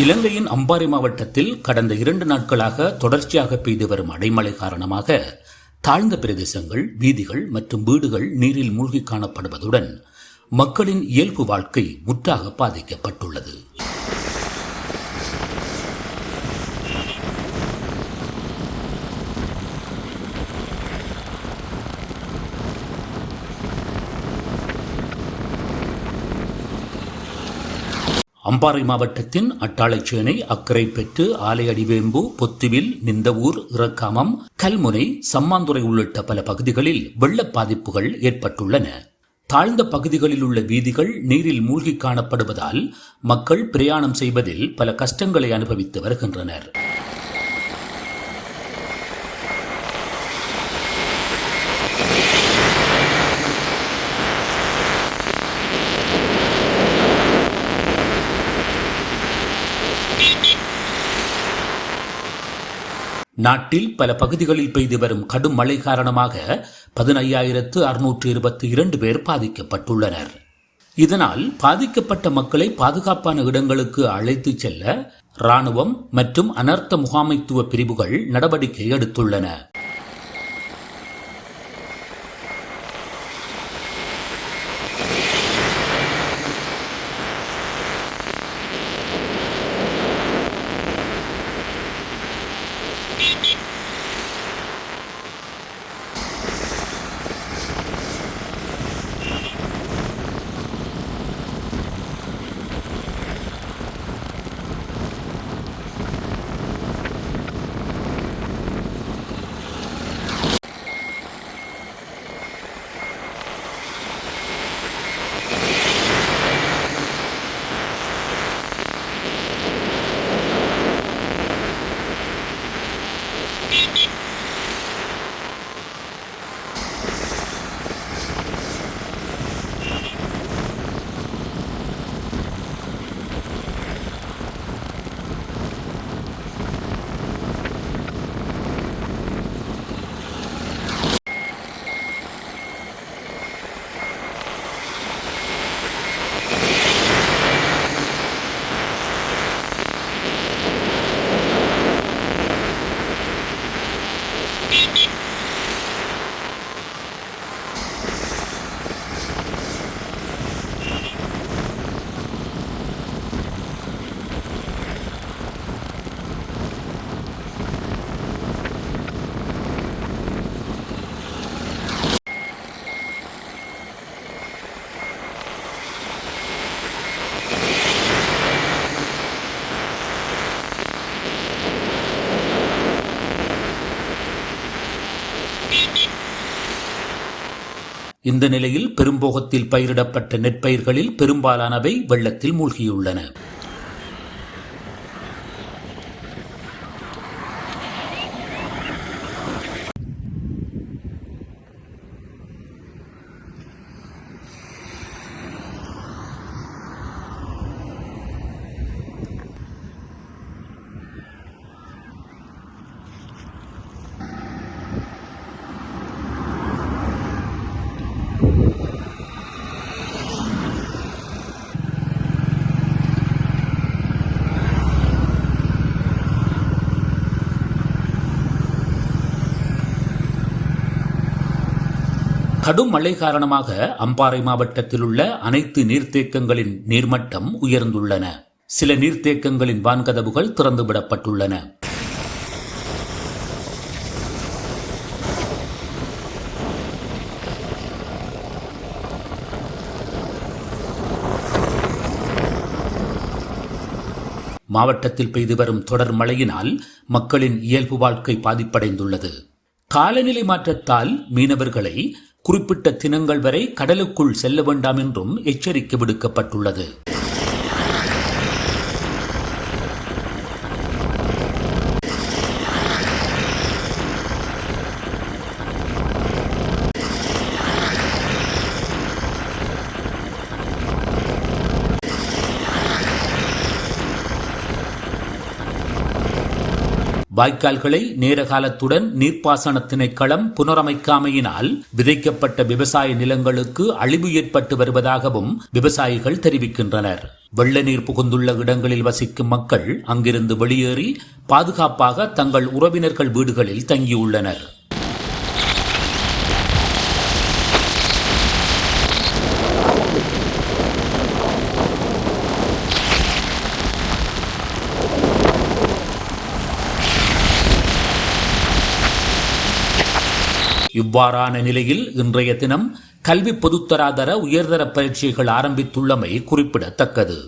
இலங்கையின் அம்பாறை மாவட்டத்தில் கடந்த இரண்டு நாட்களாக தொடர்ச்சியாக பெய்து வரும் அடைமழை காரணமாக தாழ்ந்த பிரதேசங்கள் வீதிகள் மற்றும் வீடுகள் நீரில் மூழ்கி காணப்படுவதுடன் மக்களின் இயல்பு வாழ்க்கை முற்றாக பாதிக்கப்பட்டுள்ளது. அம்பாறை மாவட்டத்தின் அட்டாளைச்சேனை அக்கரை பெற்று ஆலையடிவேம்பு பொத்துவில் நிந்தவூர் இறக்காமம் கல்முனை சம்மாந்துறை உள்ளிட்ட பல பகுதிகளில் வெள்ளப் பாதிப்புகள் ஏற்பட்டுள்ளன. தாழ்ந்த பகுதிகளில் உள்ள வீதிகள் நீரில் மூழ்கி காணப்படுவதால் மக்கள் பிரயாணம் செய்வதில் பல கஷ்டங்களை அனுபவித்து வருகின்றனர். நாட்டில் பல பகுதிகளில் பெய்து வரும் கடும் மழை காரணமாக பதினையாயிரத்து அறுநூற்று இருபத்தி இரண்டு பேர் பாதிக்கப்பட்டுள்ளனர். இதனால் பாதிக்கப்பட்ட மக்களை பாதுகாப்பான இடங்களுக்கு அழைத்துச் செல்ல ராணுவம் மற்றும் அனர்த்த முகாமைத்துவ பிரிவுகள் நடவடிக்கை எடுத்துள்ளன. இந்த நிலையில் பெரும்போகத்தில் பயிரிடப்பட்ட நெற்பயிர்களில் பெரும்பாலானவை வெள்ளத்தில் மூழ்கியுள்ளன. கடும் மழை காரணமாக அம்பாறை மாவட்டத்தில் உள்ள அனைத்து நீர்த்தேக்கங்களின் நீர்மட்டம் உயர்ந்துள்ளன. சில நீர்த்தேக்கங்களின் வான்கதவுகள் திறந்துவிடப்பட்டுள்ளன. மாவட்டத்தில் பெய்து வரும் தொடர் மழையினால் மக்களின் இயல்பு வாழ்க்கை பாதிப்படைந்துள்ளது. காலநிலை மாற்றத்தால் மீனவர்களை குறிப்பிட்ட தினங்கள் வரை கடலுக்குள் செல்ல வேண்டாம் என்றும் எச்சரிக்கை விடுக்கப்பட்டுள்ளது. வாய்க்கால்களை நேரகாலத்துடன் நீர்ப்பாசன திணைக்களம் புனரமைக்காமையினால் விதைக்கப்பட்ட விவசாய நிலங்களுக்கு அழிவு ஏற்பட்டு வருவதாகவும் விவசாயிகள் தெரிவிக்கின்றனர். வெள்ள நீர் புகுந்துள்ள இடங்களில் வசிக்கும் மக்கள் அங்கிருந்து வெளியேறி பாதுகாப்பாக தங்கள் உறவினர்கள் வீடுகளில் தங்கியுள்ளனர். இவ்வாறான நிலையில் இன்றைய தினம் கல்வி பொதுத்தராதர உயர்தர பரீட்சைகள் ஆரம்பித்துள்ளமை குறிப்பிடத்தக்கது.